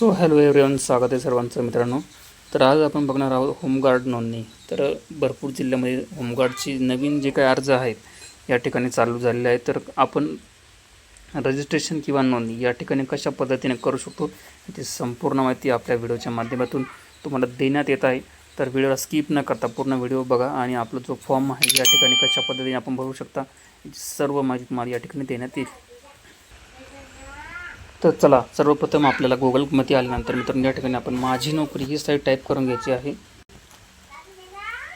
So hello everyone स्वागत आहे सर्वांचं मित्रांनो. तर आज आपण बघणार आहोत होमगार्ड नोंदणी. तर भरपूर जिल्ह्यामध्ये होमगार्डची नवीन जे काही अर्ज आहेत या ठिकाणी चालू झालेले आहेत. तर आपण रजिस्ट्रेशन किंवा नोंदणी या ठिकाणी कशा पद्धतीने करू शकतो याची संपूर्ण माहिती आपल्या व्हिडिओच्या माध्यमातून तुम्हाला देण्यात येत आहे. तर व्हिडिओला स्किप न करता पूर्ण व्हिडिओ बघा आणि आपला जो फॉर्म आहे या ठिकाणी कशा पद्धतीने आपण भरू शकता याची सर्व माहिती तुम्हाला या ठिकाणी देण्यात येईल. तर चला सर्वप्रथम आपल्याला गुगलमध्ये आल्यानंतर मित्रांनो या ठिकाणी आपण माझी नोकरी ही साईट टाईप करून घ्यायची आहे.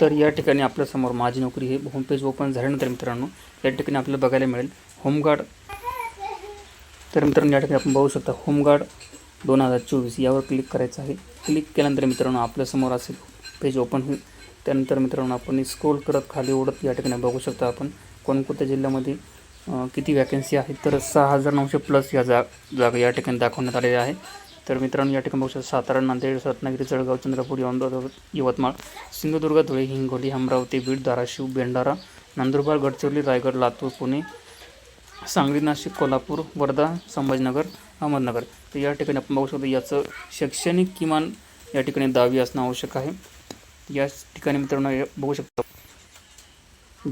तर या ठिकाणी आपल्यासमोर माझी नोकरी हे होमपेज ओपन झाल्यानंतर मित्रांनो या ठिकाणी आपल्याला बघायला मिळेल होमगार्ड तर मित्रांनो या ठिकाणी आपण बघू शकता होमगार्ड दोन हजार चोवीस यावर क्लिक करायचं आहे. क्लिक केल्यानंतर मित्रांनो आपल्यासमोर असेल पेज ओपन होईल. त्यानंतर मित्रांनो आपण स्क्रोल करत खाली ओढत या ठिकाणी बघू शकता आपण कोणकोणत्या जिल्ह्यामध्ये किती वॅकन्सी आहेत? तर सहा हजार नऊशे प्लस या जा जागा या ठिकाणी दाखवण्यात आलेल्या आहे तर मित्रांनो या ठिकाणी बघू शकता सातारा नांदेड रत्नागिरी जळगाव चंद्रपूर यवतमाळ यवतमाळ सिंधुदुर्ग धुळे हिंगोली अमरावती बीड धाराशिव भेंडारा नंदुरबार गडचिरोली रायगड लातूर पुणे सांगली नाशिक कोल्हापूर वर्धा संभाजीनगर अहमदनगर. तर या ठिकाणी आपण बघू शकतो याचं शैक्षणिक किमान या ठिकाणी दहावी असणं आवश्यक आहे. या ठिकाणी मित्रांनो बघू शकतो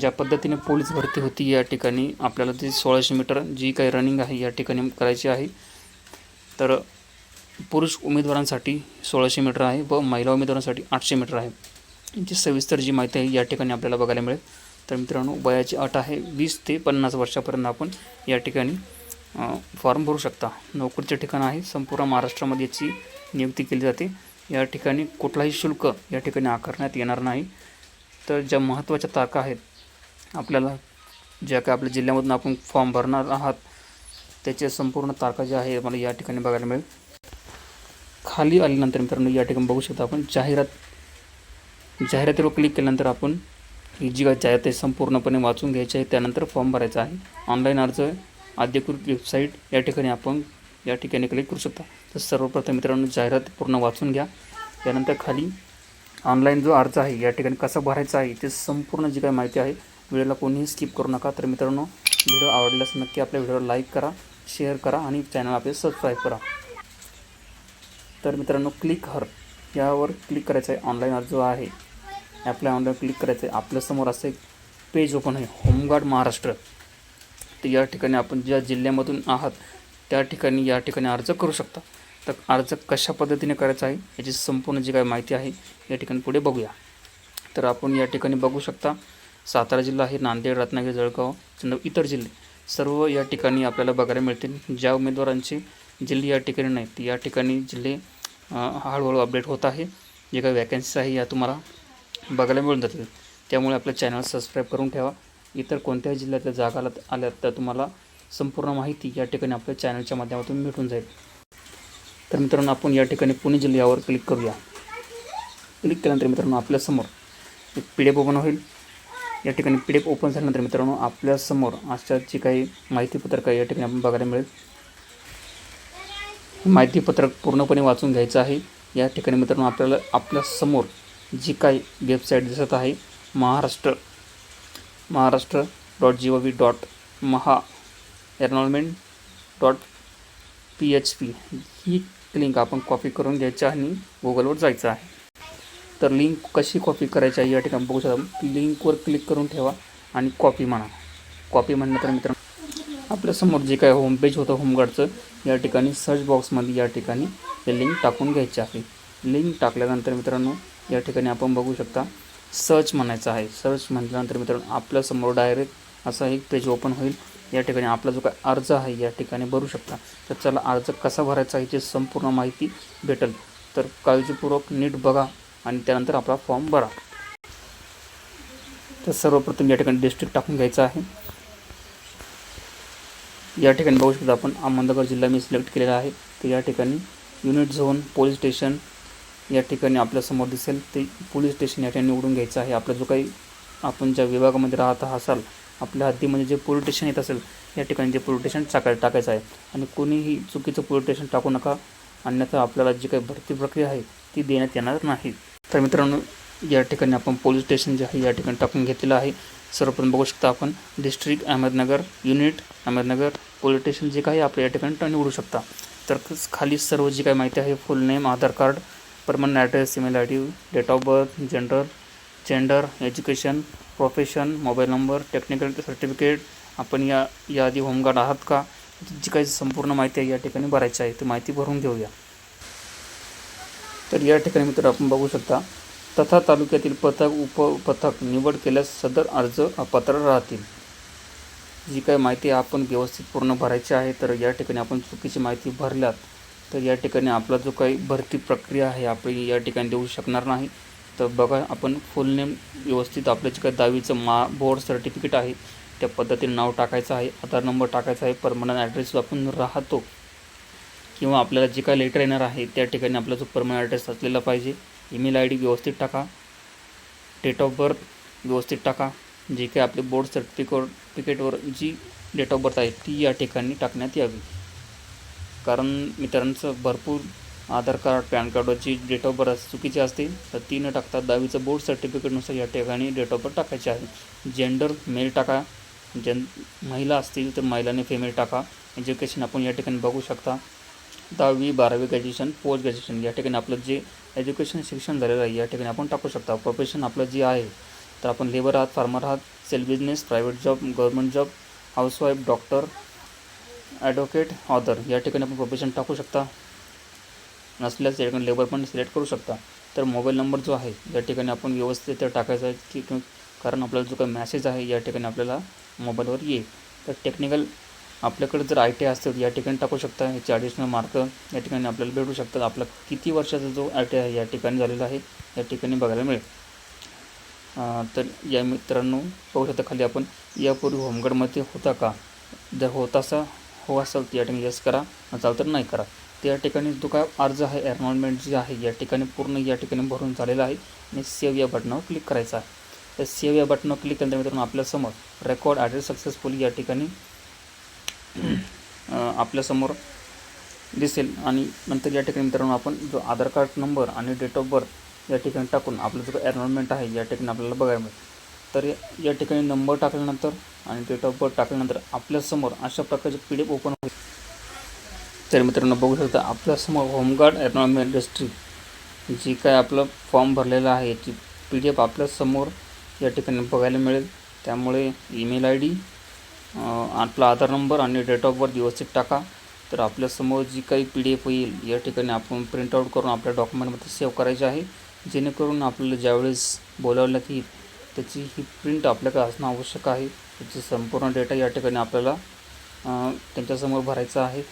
ज्या पद्धतीने पोलीस भरती होती या ठिकाणी आपल्याला ती सोळाशे मीटर जी काही रनिंग आहे या ठिकाणी करायची आहे. तर पुरुष उमेदवारांसाठी सोळाशे मीटर आहे व महिला उमेदवारांसाठी आठशे मीटर आहे. यांची सविस्तर जी माहिती आहे या ठिकाणी आपल्याला बघायला मिळेल. तर मित्रांनो वयाची अट आहे वीस ते पन्नास वर्षापर्यंत आपण या ठिकाणी फॉर्म भरू शकता. नोकरीचे ठिकाण आहे संपूर्ण महाराष्ट्रामध्ये याची नियुक्ती केली जाते. या ठिकाणी कुठलाही शुल्क या ठिकाणी आकारण्यात येणार नाही. तर ज्या महत्त्वाच्या तारखा आहेत आपल्याला ज्या काय आपल्या जिल्ह्यामधून आपण फॉर्म भरणार आहात त्याचे संपूर्ण तारखा ज्या आहे मला या ठिकाणी बघायला मिळेल. खाली आल्यानंतर मित्रांनो या ठिकाणी बघू शकता आपण जाहिरात जाहिरातीवर क्लिक केल्यानंतर आपण ही जी काय जाहिरात आहे संपूर्णपणे वाचून घ्यायची आहे त्यानंतर फॉर्म भरायचा आहे. ऑनलाईन अर्ज अधिकृत वेबसाईट या ठिकाणी आपण या ठिकाणी क्लिक करू शकता. तर सर्वप्रथम मित्रांनो जाहिरात पूर्ण वाचून घ्या. त्यानंतर खाली ऑनलाईन जो अर्ज आहे या ठिकाणी कसा भरायचा आहे ते संपूर्ण जी काही माहिती आहे व्हिडिओला कोणीही स्किप करू नका. तर मित्रांनो व्हिडिओ आवडल्यास नक्की आपल्या व्हिडिओला लाईक करा शेअर करा आणि चॅनल आपले सबस्क्राईब करा. तर मित्रांनो क्लिक हर यावर क्लिक करायचं आहे ऑनलाईन अर्ज आहे. आपल्या ऑनलाईन क्लिक करायचं आहे आपल्यासमोर असं एक पेज ओपन आहे होमगार्ड महाराष्ट्र तर या ठिकाणी आपण ज्या जिल्ह्यामधून आहात त्या ठिकाणी या ठिकाणी अर्ज करू शकता. तर अर्ज कशा पद्धतीने करायचा आहे याची संपूर्ण जी काही माहिती आहे या ठिकाणी पुढे बघूया. तर आपण या ठिकाणी बघू शकता सातारा जिल्हा आहे नांदेड रत्नागिरी जळगाव चंद्र इतर जिल्हे सर्व या ठिकाणी आपल्याला बघायला मिळतील. ज्या उमेदवारांची जिल्हे या ठिकाणी नाहीत या ठिकाणी जिल्हे हळूहळू अपडेट होत आहे. जे काही वॅकन्सीज आहे या तुम्हाला बघायला मिळून जातील. त्यामुळे आपलं चॅनल सबस्क्राईब करून ठेवा. इतर कोणत्याही जिल्ह्यातल्या जागाला आल्या तर तुम्हाला संपूर्ण माहिती या ठिकाणी आपल्या चॅनलच्या माध्यमातून भेटून जाईल. तर मित्रांनो आपण या ठिकाणी पुणे जिल्ह्यावर क्लिक करूया. क्लिक केल्यानंतर मित्रांनो आपल्यासमोर एक पी डी एफ ओपन होईल. या ठिकाणी पी डी एफ ओपन झाल्यानंतर मित्रांनो आपल्यासमोर अशा जी काही माहितीपत्रक आहे या ठिकाणी आपण बघायला मिळेल. माहितीपत्रक पूर्णपणे वाचून घ्यायचं आहे. या ठिकाणी मित्रांनो आपल्याला आपल्यासमोर जी काही वेबसाईट दिसत आहे Maharashtra Maharashtra dot G O V dot Maha enrollment dot P H P. ही लिंक आपण कॉपी करून घ्यायची आणि गुगलवर जायचं आहे. तर लिंक कशी कॉपी करायची आहे या ठिकाणी बघू शकता. लिंकवर क्लिक करून ठेवा आणि कॉपी म्हणा. कॉपी म्हणलं तर मित्रांनो आपल्यासमोर जे काय होम पेज होतं होमगार्डचं या ठिकाणी सर्च बॉक्समध्ये या ठिकाणी हे लिंक टाकून घ्यायचे आहे. लिंक टाकल्यानंतर मित्रांनो या ठिकाणी आपण बघू शकता सर्च म्हणायचं आहे. सर्च म्हटल्यानंतर मित्रांनो आपल्यासमोर डायरेक्ट असा एक पेज ओपन होईल. या ठिकाणी आपला जो काय अर्ज आहे या ठिकाणी भरू शकता. तर चला अर्ज कसा भरायचा आहे याची संपूर्ण माहिती भेटेल. तर काळजीपूर्वक नीट बघा. आणि त्यानंतर आपला फॉर्म भरा. तर सर्वप्रथम या ठिकाणी डिस्ट्रिक्ट टाकून घ्यायचं आहे. या ठिकाणी बघू शकता आपण अहमदनगर जिल्हा मी सिलेक्ट केलेला आहे. तर या ठिकाणी युनिट झोन पोलीस स्टेशन या ठिकाणी आपल्यासमोर दिसेल. ते पोलीस स्टेशन या ठिकाणी निवडून घ्यायचं आहे. आपला जो काही आपण ज्या विभागामध्ये राहत असाल आपल्या हद्दीमध्ये जे पोलीस स्टेशन येत असेल या ठिकाणी जे पोलीस स्टेशन टाकाय टाकायचं आहे. आणि कोणीही चुकीचं पोलीस स्टेशन टाकू नका. अन्यथा आपल्याला जी काही भरती प्रक्रिया आहे ती देण्यात येणार नाही. तर मित्रांनो या ठिकाणी आपण पोलीस स्टेशन जे आहे या ठिकाणी टाकून घेतलेलं आहे. सर्वप्रथम बघू शकता आपण district Ahmednagar unit Ahmednagar police station जे काही आपल्या या ठिकाणी निवडू शकता. तर खाली सर्व जी काही माहिती आहे full name Aadhaar card permanent address email I D date of birth gender gender education profession mobile number technical certificate आपण या याआधी होमगार्ड आहात का? जी काही संपूर्ण माहिती आहे या ठिकाणी भरायची आहे ती माहिती भरून घेऊया. तर या ठिकाणी मित्र आपण बघू शकता तथा तालुक्यातील पथक उपपथक निवड केल्यास सदर अर्ज अपात्र राहतील. जी काही माहिती आपण व्यवस्थित पूर्ण भरायची आहे तर या ठिकाणी आपण चुकीची माहिती भरल्यात तर या ठिकाणी आपला जो काही भरती प्रक्रिया आहे आपली या ठिकाणी देऊ शकणार नाही. तर बघा आपण फुल नेम व्यवस्थित आपलं जे काही दहावीचं मा बोर्ड सर्टिफिकेट आहे त्या पद्धतीने नाव टाकायचं आहे आधार नंबर टाकायचा आहे परमनंट ॲड्रेस आपण राहतो. किंवा आपल्याला जे काय लेटर येणार आहे त्या ठिकाणी आपला जो परमनंट ॲड्रेस असलेला पाहिजे. ईमेल आय डी व्यवस्थित टाका. डेट ऑफ बर्थ व्यवस्थित टाका. जे काही आपले बोर्ड सर्टिफिकेटवर जी डेट ऑफ बर्थ आहे ती या ठिकाणी टाकण्यात यावी. कारण मित्रांचं भरपूर आधार कार्ड पॅन कार्डवरची डेट ऑफ बर्थ चुकीची असते तर ती न टाकता दहावीचं बोर्ड सर्टिफिकेटनुसार या ठिकाणी डेट ऑफ बर्थ टाकायची आहे. जेंडर मेल टाका. जन महिला असतील तर महिलाने फेमेल टाका. एज्युकेशन आपण या ठिकाणी बघू शकता. दहावी बारावी ग्रॅज्युएशन पोस्ट ग्रॅज्युएशन या ठिकाणी आपलं जे एज्युकेशन शिक्षण झालेलं आहे या ठिकाणी आपण टाकू शकता. प्रोफेशन आपलं जे आहे तर आपण लेबर आहात फार्मर आहात self business private job government job housewife doctor advocate other या ठिकाणी आपण प्रोफेशन टाकू शकता. नसल्यास या ठिकाणी लेबर पण सिलेक्ट करू शकता. तर मोबाईल नंबर जो आहे या ठिकाणी आपण व्यवस्थित टाकायचा आहे की की- कारण आपल्याला जो काही मॅसेज आहे या ठिकाणी आपल्याला मोबाईलवर येईल. तर टेक्निकल आपल्याकडे जर आय टी असतील या ठिकाणी टाकू शकता. याचे ॲडिशनल मार्क या ठिकाणी आपल्याला भेटू शकतात. आपला किती वर्षाचा जो आय टी आहे या ठिकाणी झालेला आहे या ठिकाणी बघायला मिळेल. तर या मित्रांनो पाहू शकता खाली आपण यापूर्वी होमगार्डमध्ये होता का? जर होत असा हो असेल तर या ठिकाणी यस करा. चाल तर नाही करा. तर या ठिकाणी जो काय अर्ज आहे एनरोलमेंट जे आहे या ठिकाणी पूर्ण या ठिकाणी भरून झालेला आहे. आणि सेव्ह या बटनावर क्लिक करायचं आहे. तर सेव्ह या बटनावर क्लिक केल्यानंतर मित्रांनो आपल्यासमोर रेकॉर्ड ॲड्रेस सक्सेसफुली या ठिकाणी आपल्यासमोर दिसेल. आणि नंतर या ठिकाणी मित्रांनो आपण जो आधार कार्ड नंबर आणि डेट ऑफ बर्थ या ठिकाणी टाकून आपलं जो एनरोलमेंट आहे या ठिकाणी आपल्याला बघायला मिळेल. तर या- ठिकाणी नंबर टाकल्यानंतर आणि डेट ऑफ बर्थ टाकल्यानंतर आपल्यासमोर अशा प्रकारचे पी डी एफ ओपन होईल तर मित्रांनो बघू शकता आपल्यासमोर होमगार्ड एनरोलमेंट हिस्ट्री जी काय आपलं फॉर्म भरलेलं आहे ती पी डी एफ आपल्यासमोर या ठिकाणी बघायला मिळेल. त्यामुळे ईमेल आय डी आपला आधार नंबर आणि डेट ऑफ बर्थ व्यवस्थित टाका. तर आपल्यासमोर जी काही पी डी एफ येईल या ठिकाणी आपण प्रिंटआउट करून आपल्या डॉक्युमेंटमध्ये सेव्ह करायची आहे. जेणेकरून आपल्याला ज्यावेळेस बोलावण्यात येईल त्याची ही प्रिंट आपल्याकडे असणं आवश्यक आहे. त्याची संपूर्ण डेटा या ठिकाणी आपल्याला त्यांच्यासमोर भरायचा आहे.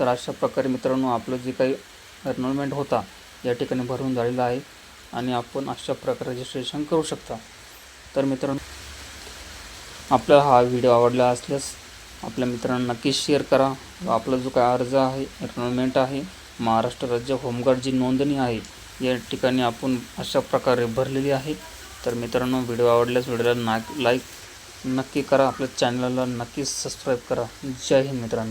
तर अशा प्रकारे मित्रांनो आपलं जे काही एनरोलमेंट होता या ठिकाणी भरून झालेला आहे. आणि आपण अशा प्रकारे रजिस्ट्रेशन करू शकता. तर मित्रांनो आपला हा व्हिडिओ आवडला असल्यास आपल्या मित्रांना नक्की शेअर करा. व आपला जो काय अर्ज आहे एनरोलमेंट आहे महाराष्ट्र राज्य होमगार्ड जी नोंदणी आहे या ठिकाणी आपण अशा प्रकारे भरलेली आहे. तर मित्रांनो व्हिडिओ आवडल्यास व्हिडिओला ना लाईक नक्की करा. आपल्या चॅनलला नक्की सबस्क्राईब करा. जय हिंद मित्रांनो.